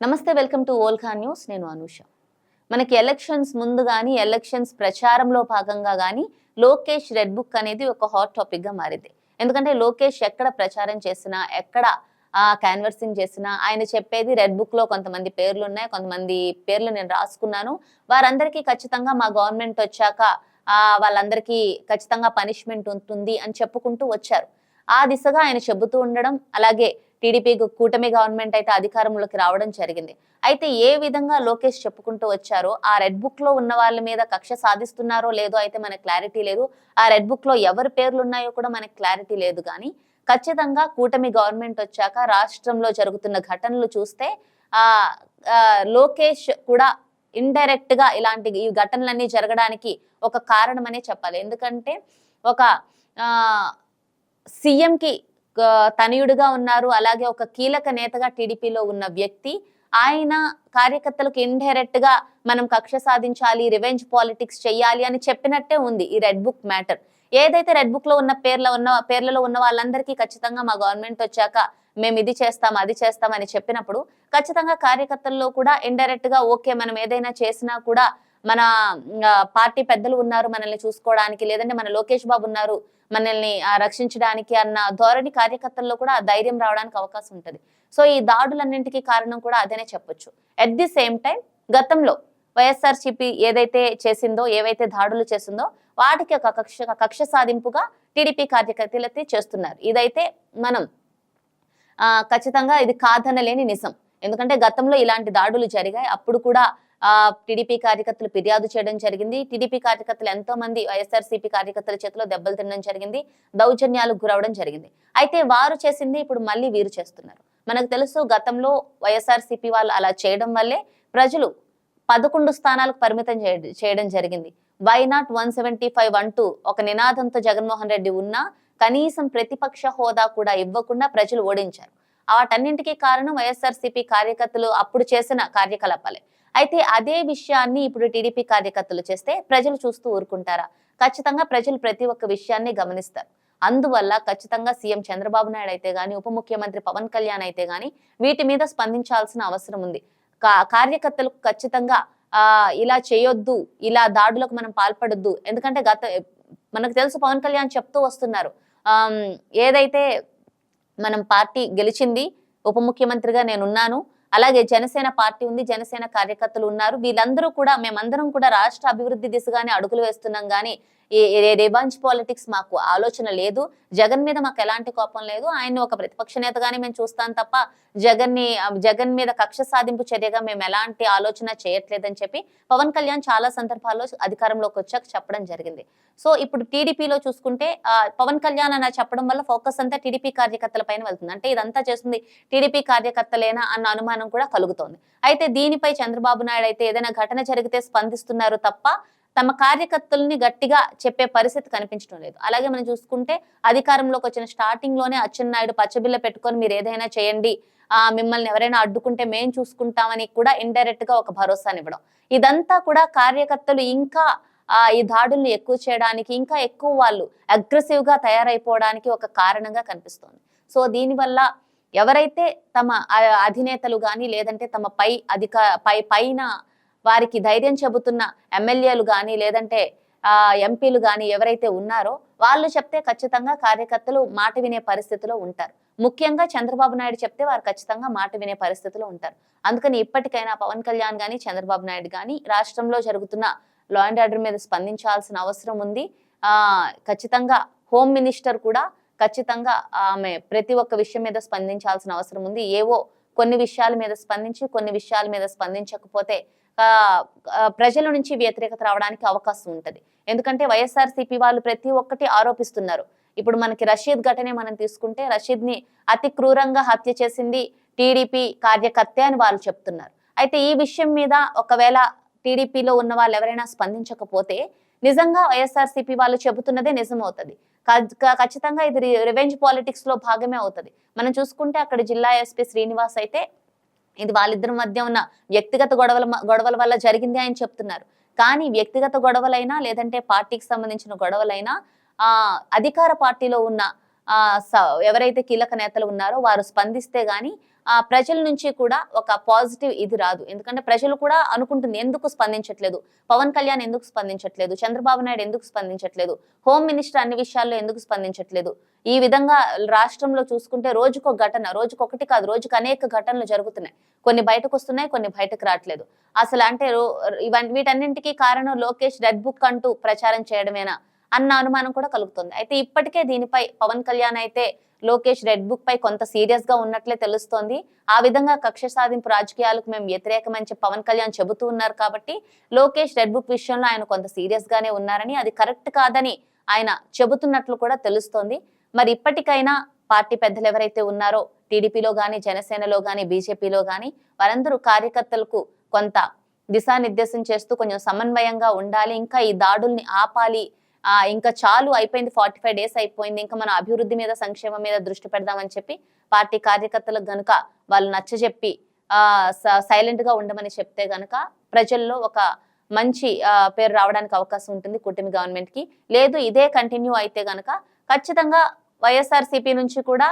నమస్తే welcome to ఓల్ఖా news. నేను అనూష. మనకి ఎలక్షన్స్ ముందు కానీ ఎలక్షన్స్ ప్రచారంలో భాగంగా కానీ లోకేష్ రెడ్ బుక్ అనేది ఒక హాట్ టాపిక్గా మారింది. ఎందుకంటే లోకేష్ ఎక్కడ ప్రచారం చేసినా ఎక్కడ క్యాన్వర్సింగ్ చేసినా ఆయన చెప్పేది రెడ్ బుక్లో కొంతమంది పేర్లు ఉన్నాయి కొంతమంది పేర్లు నేను రాసుకున్నాను. వారందరికీ ఖచ్చితంగా మా గవర్నమెంట్ వచ్చాక వాళ్ళందరికీ ఖచ్చితంగా పనిష్మెంట్ ఉంటుంది అని చెప్పుకుంటూ వచ్చారు. ఆ దిశగా ఆయన చెబుతూ ఉండడం అలాగే టీడీపీ కూటమి గవర్నమెంట్ అయితే అధికారంలోకి రావడం జరిగింది. అయితే ఏ విధంగా లోకేష్ చెప్పుకుంటూ వచ్చారో ఆ రెడ్ బుక్లో ఉన్న వాళ్ళ మీద కక్ష సాధిస్తున్నారో లేదో అయితే మనకు క్లారిటీ లేదు. ఆ రెడ్ బుక్లో ఎవరి పేర్లు ఉన్నాయో కూడా మనకు క్లారిటీ లేదు కానీ ఖచ్చితంగా కూటమి గవర్నమెంట్ వచ్చాక రాష్ట్రంలో జరుగుతున్న ఘటనలు చూస్తే ఆ లోకేష్ కూడా ఇండైరెక్ట్గా ఇలాంటి ఈ ఘటనలన్నీ జరగడానికి ఒక కారణమనే చెప్పాలి. ఎందుకంటే ఒక ఆ తనయుడుగా ఉన్నారు. అలాగే ఒక కీలక నేతగా టీడీపీలో ఉన్న వ్యక్తి. ఆయన కార్యకర్తలకు ఇండైరెక్ట్గా మనం కక్ష సాధించాలి రివెంజ్ పాలిటిక్స్ చెయ్యాలి అని చెప్పినట్టే ఉంది ఈ రెడ్ బుక్ మ్యాటర్ ఏదైతే రెడ్ బుక్లో ఉన్న పేర్ల ఉన్న పేర్లలో ఉన్న వాళ్ళందరికీ ఖచ్చితంగా మా గవర్నమెంట్ వచ్చాక మేము ఇది చేస్తాం అది చేస్తాం అని చెప్పినప్పుడు ఖచ్చితంగా కార్యకర్తల్లో కూడా ఇండైరెక్ట్గా ఓకే మనం ఏదైనా చేసినా కూడా మన పార్టీ పెద్దలు ఉన్నారు మనల్ని చూసుకోవడానికి లేదంటే మన లోకేష్ బాబు ఉన్నారు మనల్ని రక్షించడానికి అన్న ధోరణి కార్యకర్తల్లో కూడా ఆ ధైర్యం రావడానికి అవకాశం ఉంటుంది. సో ఈ దాడులన్నింటికి కారణం కూడా అదేనే చెప్పొచ్చు. ఎట్ ది సేమ్ టైం గతంలో వైఎస్ఆర్సీపీ ఏదైతే చేసిందో ఏవైతే దాడులు చేసిందో వాటికి ఒక కక్ష కక్ష సాధింపుగా టీడీపీ కార్యకర్తలైతే చేస్తున్నారు. ఇదైతే మనం ఖచ్చితంగా ఇది కాదనలేని నిజం. ఎందుకంటే గతంలో ఇలాంటి దాడులు జరిగాయి. అప్పుడు కూడా టీడీపీ కార్యకర్తలు ఫిర్యాదు చేయడం జరిగింది. టీడీపీ కార్యకర్తలు ఎంతో మంది వైఎస్ఆర్సీపీ కార్యకర్తల చేతిలో దెబ్బలు తినడం జరిగింది. దౌర్జన్యాలకు గురవడం జరిగింది. అయితే వారు చేసింది ఇప్పుడు మళ్ళీ వీరు చేస్తున్నారు. మనకు తెలుసు గతంలో వైఎస్ఆర్సీపీ వాళ్ళు అలా చేయడం వల్లే ప్రజలు పదకొండు స్థానాలకు పరిమితం చేయడం జరిగింది. Why not one seventy five అంటూ ఒక నినాదంతో జగన్మోహన్ రెడ్డి ఉన్నా కనీసం ప్రతిపక్ష హోదా కూడా ఇవ్వకుండా ప్రజలు ఓడించారు. వాటన్నింటికీ కారణం వైఎస్ఆర్సీపీ కార్యకర్తలు అప్పుడు చేసిన కార్యకలాపాలే. అయితే అదే విషయాన్ని ఇప్పుడు టీడీపీ కార్యకర్తలు చేస్తే ప్రజలు చూస్తూ ఊరుకుంటారా? ఖచ్చితంగా ప్రజలు ప్రతి ఒక్క విషయాన్ని గమనిస్తారు. అందువల్ల ఖచ్చితంగా సీఎం చంద్రబాబు నాయుడు అయితే గాని ఉప ముఖ్యమంత్రి పవన్ కళ్యాణ్ అయితే గాని వీటి మీద స్పందించాల్సిన అవసరం ఉంది. కా- కార్యకర్తలకు ఖచ్చితంగా ఆ ఇలా చేయొద్దు ఇలా దాడులకు మనం పాల్పడొద్దు. ఎందుకంటే గత మనకు తెలుసు పవన్ కళ్యాణ్ చెప్తూ వస్తున్నారు. ఏదైతే మనం పార్టీ గెలిచింది ఉప ముఖ్యమంత్రిగా నేనున్నాను. అలాగే జనసేన పార్టీ ఉంది జనసేన కార్యకర్తలు ఉన్నారు. వీళ్ళందరూ కూడా మేమందరం కూడా రాష్ట్ర అభివృద్ధి దిశగానే అడుగులు వేస్తున్నాం కానీ రివాంజ్ పాలిటిక్స్ మాకు ఆలోచన లేదు. జగన్ మీద మాకు ఎలాంటి కోపం లేదు. ఆయన ఒక ప్రతిపక్ష నేతగానే మేము చూస్తాం తప్ప జగన్ని జగన్ మీద కక్ష సాధింపు చర్యగా మేము ఎలాంటి ఆలోచన చేయట్లేదని చెప్పి పవన్ కళ్యాణ్ చాలా సందర్భాల్లో అధికారంలోకి వచ్చాక చెప్పడం జరిగింది. సో ఇప్పుడు టీడీపీలో చూసుకుంటే ఆ, పవన్ కళ్యాణ్ అన్న చెప్పడం వల్ల ఫోకస్ అంతా టీడీపీ కార్యకర్తల పైన వెళ్తుంది. అంటే ఇదంతా చేస్తుంది టీడీపీ కార్యకర్తలేనా అన్న అనుమానం కూడా కలుగుతోంది. అయితే దీనిపై చంద్రబాబు నాయుడు అయితే ఏదైనా ఘటన జరిగితే స్పందిస్తున్నారు తప్ప తమ కార్యకర్తల్ని గట్టిగా చెప్పే పరిస్థితి కనిపించడం లేదు. అలాగే మనం చూసుకుంటే అధికారంలోకి వచ్చిన స్టార్టింగ్లోనే అచ్చెన్నాయుడు పచ్చబిల్ల పెట్టుకొని మీరు ఏదైనా చేయండి ఆ మిమ్మల్ని ఎవరైనా అడ్డుకుంటే మేం చూసుకుంటామని కూడా ఇండైరెక్ట్గా ఒక భరోసానివ్వడం. ఇదంతా కూడా కార్యకర్తలు ఇంకా ఆ ఈ దాడుల్ని ఎక్కువ చేయడానికి ఇంకా ఎక్కువ వాళ్ళు అగ్రెసివ్గా తయారైపోవడానికి ఒక కారణంగా కనిపిస్తోంది. సో దీనివల్ల ఎవరైతే తమ అధినేతలు కానీ లేదంటే తమ పై అధిక పై పైన వారికి ధైర్యం చెబుతున్న ఎమ్మెల్యేలు కానీ లేదంటే ఆ ఎంపీలు కానీ ఎవరైతే ఉన్నారో వాళ్ళు చెప్తే ఖచ్చితంగా కార్యకర్తలు మాట వినే పరిస్థితిలో ఉంటారు. ముఖ్యంగా చంద్రబాబు నాయుడు చెప్తే వారు ఖచ్చితంగా మాట వినే పరిస్థితిలో ఉంటారు. అందుకని ఇప్పటికైనా పవన్ కళ్యాణ్ కానీ చంద్రబాబు నాయుడు కానీ రాష్ట్రంలో జరుగుతున్న లా అండ్ ఆర్డర్ మీద స్పందించాల్సిన అవసరం ఉంది. ఆ ఖచ్చితంగా హోమ్ మినిస్టర్ కూడా ఖచ్చితంగా ఆమె ప్రతి ఒక్క విషయం మీద స్పందించాల్సిన అవసరం ఉంది. ఏవో కొన్ని విషయాల మీద స్పందించి కొన్ని విషయాల మీద స్పందించకపోతే ప్రజల నుంచి వ్యతిరేకత రావడానికి అవకాశం ఉంటుంది. ఎందుకంటే వైఎస్ఆర్సీపీ వాళ్ళు ప్రతి ఒక్కటి ఆరోపిస్తున్నారు. ఇప్పుడు మనకి రషీద్ ఘటనే మనం తీసుకుంటే రషీద్ని అతి క్రూరంగా హత్య చేసింది టీడీపీ కార్యకర్త అని వాళ్ళు చెప్తున్నారు. అయితే ఈ విషయం మీద ఒకవేళ టీడీపీలో ఉన్న వాళ్ళు ఎవరైనా స్పందించకపోతే నిజంగా వైఎస్ఆర్సీపీ వాళ్ళు చెబుతున్నదే నిజం అవుతుంది ఖచ్చితంగా ఇది రివెంజ్ పాలిటిక్స్లో భాగమే అవుతుంది. మనం చూసుకుంటే అక్కడ జిల్లా ఎస్పీ శ్రీనివాస్ అయితే ఇది వాళ్ళిద్దరి మధ్య ఉన్న వ్యక్తిగత గొడవల గొడవల వల్ల జరిగింది అని చెప్తున్నారు. కానీ వ్యక్తిగత గొడవలైనా లేదంటే పార్టీకి సంబంధించిన గొడవలైనా ఆ అధికార పార్టీలో ఉన్న ఆ స- ఎవరైతే కీలక నేతలు ఉన్నారో వారు స్పందిస్తే గాని ప్రజల నుంచి కూడా ఒక పాజిటివ్ ఇది రాదు. ఎందుకంటే ప్రజలు కూడా అనుకుంటుంది ఎందుకు స్పందించట్లేదు? పవన్ కళ్యాణ్ ఎందుకు స్పందించట్లేదు? చంద్రబాబు నాయుడు ఎందుకు స్పందించట్లేదు? హోమ్ మినిస్టర్ అన్ని విషయాల్లో ఎందుకు స్పందించట్లేదు? ఈ విధంగా రాష్ట్రంలో చూసుకుంటే రోజుకో ఘటన రోజుకొకటి కాదు రోజుకు అనేక ఘటనలు జరుగుతున్నాయి. కొన్ని బయటకు వస్తున్నాయి కొన్ని బయటకు రావట్లేదు. అసలు అంటే వీటన్నింటికి ఇవన్నీ వీటన్నింటికీ కారణం లోకేష్ రెడ్ బుక్ అంటూ ప్రచారం చేయడమేనా? అన్న అనుమానం కూడా కలుగుతుంది. అయితే ఇప్పటికే దీనిపై పవన్ కళ్యాణ్ అయితే లోకేష్ రెడ్ బుక్ పై కొంత సీరియస్గా ఉన్నట్లే తెలుస్తోంది. ఆ విధంగా కక్ష సాధింపు రాజకీయాలకు మేము వ్యతిరేకమని చెప్పి పవన్ కళ్యాణ్ చెబుతూ ఉన్నారు కాబట్టి లోకేష్ రెడ్ బుక్ విషయంలో ఆయన కొంత సీరియస్ గానే ఉన్నారని అది కరెక్ట్ కాదని ఆయన చెబుతున్నట్లు కూడా తెలుస్తోంది. మరి ఇప్పటికైనా పార్టీ పెద్దలు ఎవరైతే ఉన్నారో టీడీపీలో కానీ జనసేనలో కానీ బీజేపీలో కానీ వారందరూ కార్యకర్తలకు కొంత దిశానిర్దేశం చేస్తూ కొంచెం సమన్వయంగా ఉండాలి ఇంకా ఈ దాడుల్ని ఆపాలి ఇంకా చాలు అయిపోయింది ఫార్టీ ఫైవ్ డేస్ అయిపోయింది ఇంకా మన అభివృద్ధి మీద సంక్షేమం మీద దృష్టి పెడదామని చెప్పి పార్టీ కార్యకర్తలకు గనుక వాళ్ళు నచ్చజెప్పి ఆ సైలెంట్గా ఉండమని చెప్తే గనక ప్రజల్లో ఒక మంచి పేరు రావడానికి అవకాశం ఉంటుంది కూటమి గవర్నమెంట్కి లేదు ఇదే కంటిన్యూ అయితే గనక ఖచ్చితంగా వైఎస్ఆర్సీపీ నుంచి కూడా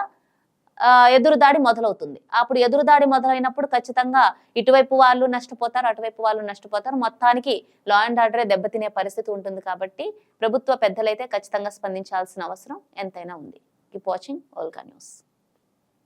ఎదురుదాడి మొదలవుతుంది. అప్పుడు ఎదురుదాడి మొదలైనప్పుడు ఖచ్చితంగా ఇటువైపు వాళ్ళు నష్టపోతారు అటువైపు వాళ్ళు నష్టపోతారు. మొత్తానికి లా అండ్ ఆర్డరే దెబ్బతినే పరిస్థితి ఉంటుంది కాబట్టి ప్రభుత్వ పెద్దలైతే ఖచ్చితంగా స్పందించాల్సిన అవసరం ఎంతైనా ఉంది. Keep watching ఓల్కా news